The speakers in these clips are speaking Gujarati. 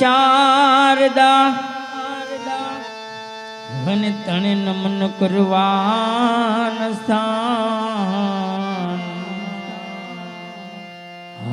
શારદા વન તણે નમન કરવાન સ્થાન.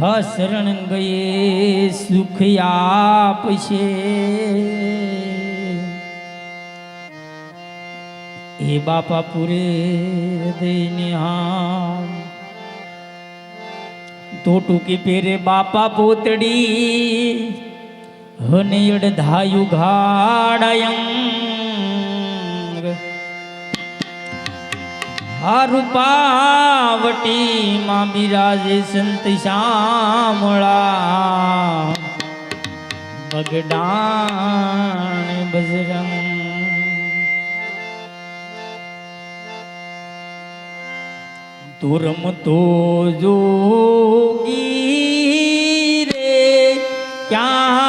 હા શરણ ગયે સુખ આપશે. એ બાપા પૂરે હૃદયને હામ. તો ટૂંકી પેરે બાપા પોતડી હને અડધાયું ઘાડાયંગ હારુપાવટી માં બિરાજે સંત શામળા. બગડાણ બજરંગ. તુરમ તો જોગી રે. ક્યાંથી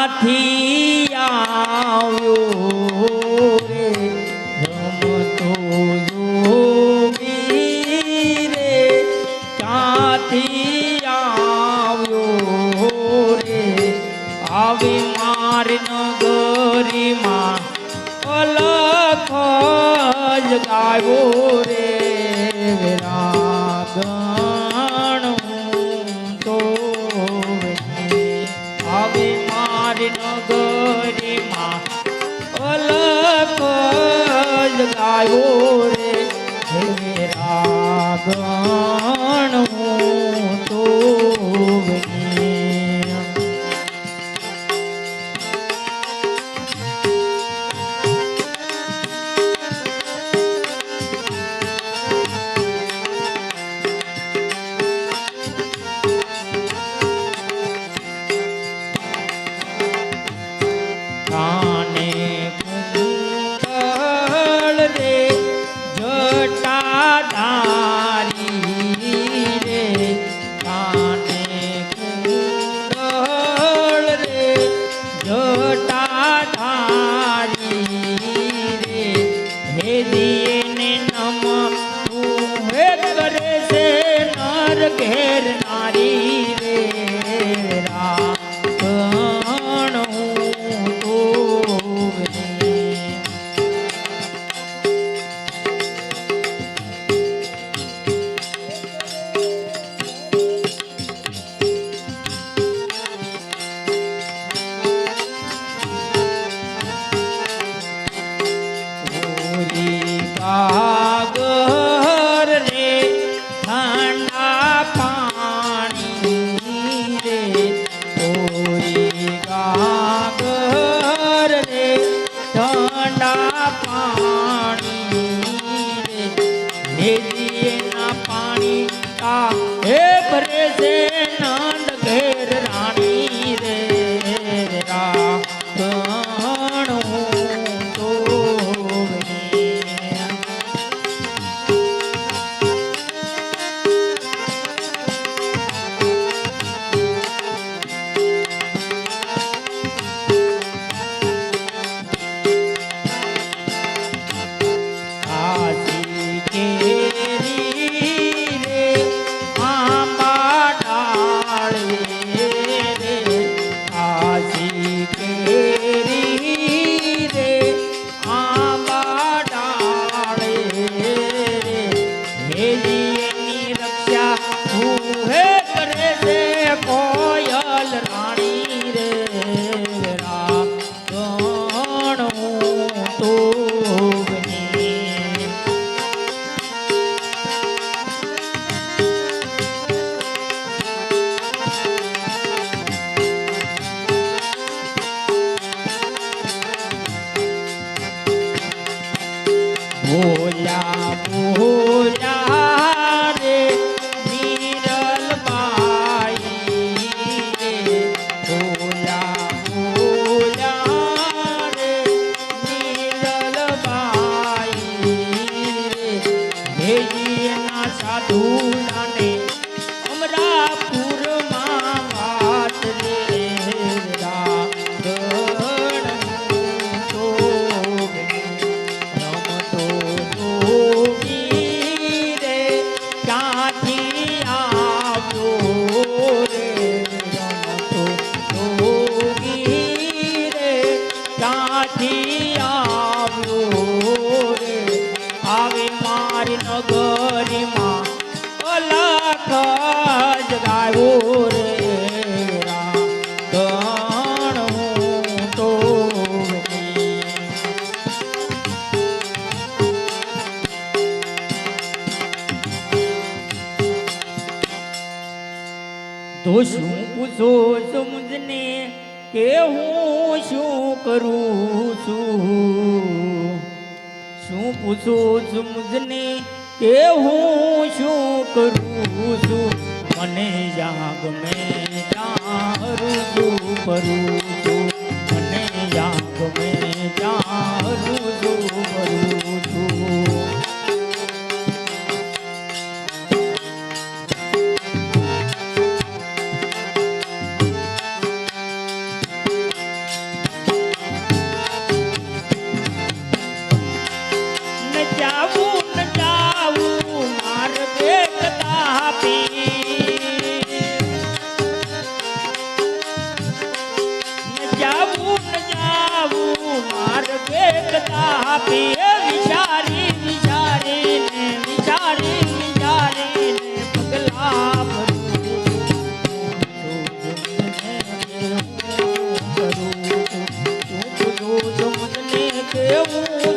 ઘેર નારી. ભેજીએ ના પાણી કા હે ભરે છે ના છો સમજને કે હું શું કરું છું? શું પૂછો સમજને કે હું શું કરું છું? મને જાગ મેં ચારું છું કરું છું. મને જાગ મેં ચારું છું કરું છું. Eu